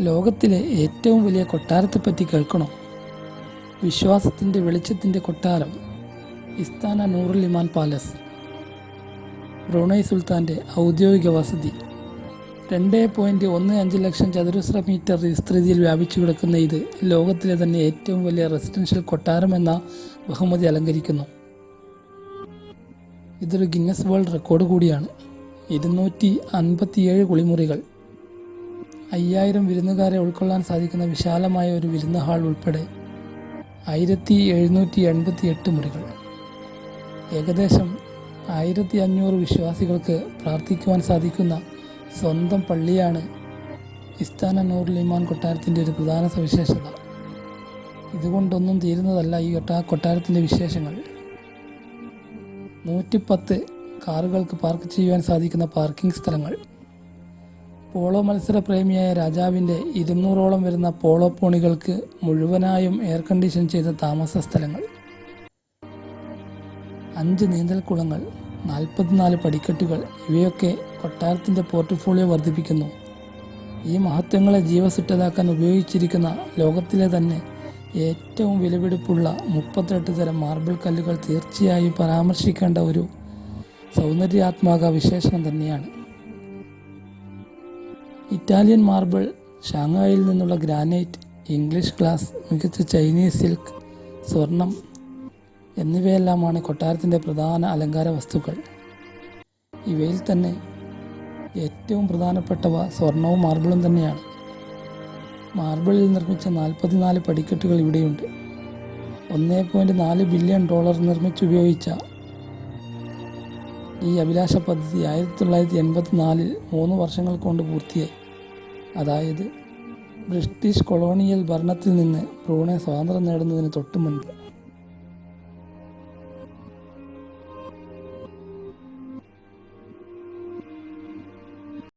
ലോകത്തിലെ ഏറ്റവും വലിയ കൊട്ടാരത്തെപ്പറ്റി കേൾക്കണോ? വിശ്വാസത്തിന്റെ വെളിച്ചത്തിന്റെ കൊട്ടാരം Istana Noorul Iman palace. Brunei സുൽത്താന്റെ ഔദ്യോഗിക വസതി. രണ്ട് പോയിന്റ് ഒന്ന് അഞ്ച് ലക്ഷം ചതുരശ്ര മീറ്റർ വിസ്തൃതിയിൽ വ്യാപിച്ചു കിടക്കുന്ന ഇത് ലോകത്തിലെ തന്നെ ഏറ്റവും വലിയ റെസിഡൻഷ്യൽ കൊട്ടാരം എന്ന ബഹുമതി അലങ്കരിക്കുന്നു. ഇതൊരു ഗിന്നസ് വേൾഡ് റെക്കോർഡ് കൂടിയാണ്. ഇരുന്നൂറ്റി അൻപത്തിയേഴ് കുളിമുറികൾ അയ്യായിരം വിരുന്നുകാരെ ഉൾക്കൊള്ളാൻ സാധിക്കുന്ന വിശാലമായ ഒരു വിരുന്ന് ഹാൾ ഉൾപ്പെടെ ആയിരത്തി എഴുന്നൂറ്റി എൺപത്തി എട്ട് മുറികൾ. ഏകദേശം ആയിരത്തി അഞ്ഞൂറ് വിശ്വാസികൾക്ക് പ്രാർത്ഥിക്കുവാൻ സാധിക്കുന്ന സ്വന്തം പള്ളിയാണ് ഇസ്താന നൂർ ലിമാൻ കൊട്ടാരത്തിന്റെ ഒരു പ്രധാന സവിശേഷത. ഇതുകൊണ്ടൊന്നും തീരുന്നതല്ല ഈ കൊട്ടാ കൊട്ടാരത്തിന്റെ വിശേഷങ്ങൾ. നൂറ്റിപ്പത്ത് കാറുകൾക്ക് പാർക്ക് ചെയ്യുവാൻ സാധിക്കുന്ന പാർക്കിംഗ് സ്ഥലങ്ങൾ. പോളോ മത്സര പ്രേമിയായ രാജാവിന്റെ ഇരുന്നൂറോളം വരുന്ന പോളോ പോണികൾക്ക് മുഴുവനായും എയർ കണ്ടീഷൻ ചെയ്ത താമസ സ്ഥലങ്ങൾ. അഞ്ച് നീന്തൽക്കുളങ്ങൾ നാൽപ്പത്തിനാല് പടിക്കെട്ടുകൾ ഇവയൊക്കെ കൊട്ടാരത്തിന്റെ പോർട്ട്ഫോളിയോ വർദ്ധിപ്പിക്കുന്നു. ഈ മഹത്വങ്ങളെ ജീവസുറ്റതാക്കാൻ ഉപയോഗിച്ചിരിക്കുന്ന ലോകത്തിലെ തന്നെ ഏറ്റവും വിലപിടിപ്പുള്ള മുപ്പത്തെട്ട് തരം മാർബിൾ കല്ലുകൾ തീർച്ചയായും പരാമർശിക്കേണ്ട ഒരു സൗന്ദര്യാത്മക വിശേഷണം തന്നെയാണ്. ഇറ്റാലിയൻ മാർബിൾ ഷാങ്ഹായിൽ നിന്നുള്ള ഗ്രാനൈറ്റ് ഇംഗ്ലീഷ് ഗ്ലാസ് മികച്ച ചൈനീസ് സിൽക്ക് സ്വർണം എന്നിവയെല്ലാമാണ് കൊട്ടാരത്തിന്റെ പ്രധാന അലങ്കാര വസ്തുക്കൾ. ഇവയിൽ തന്നെ ഏറ്റവും പ്രധാനപ്പെട്ടവ സ്വർണവും മാർബിളും തന്നെയാണ്. മാർബിളിൽ നിർമ്മിച്ച നാൽപ്പത്തിനാല് പടിക്കെട്ടുകൾ ഇവിടെയുണ്ട്. ഒന്നേ പോയിന്റ് നാല് ബില്യൺ ഡോളർ നിർമ്മിച്ചുപയോഗിച്ച ഈ അഭിലാഷ പദ്ധതി ആയിരത്തി തൊള്ളായിരത്തി എൺപത്തിനാലിൽ മൂന്ന് വർഷങ്ങൾ കൊണ്ട് പൂർത്തിയായി. അതായത് ബ്രിട്ടീഷ് കൊളോണിയൽ ഭരണത്തിൽ നിന്ന് ബ്രൂണെ സ്വാതന്ത്ര്യം നേടുന്നതിന് തൊട്ടു മുൻപ്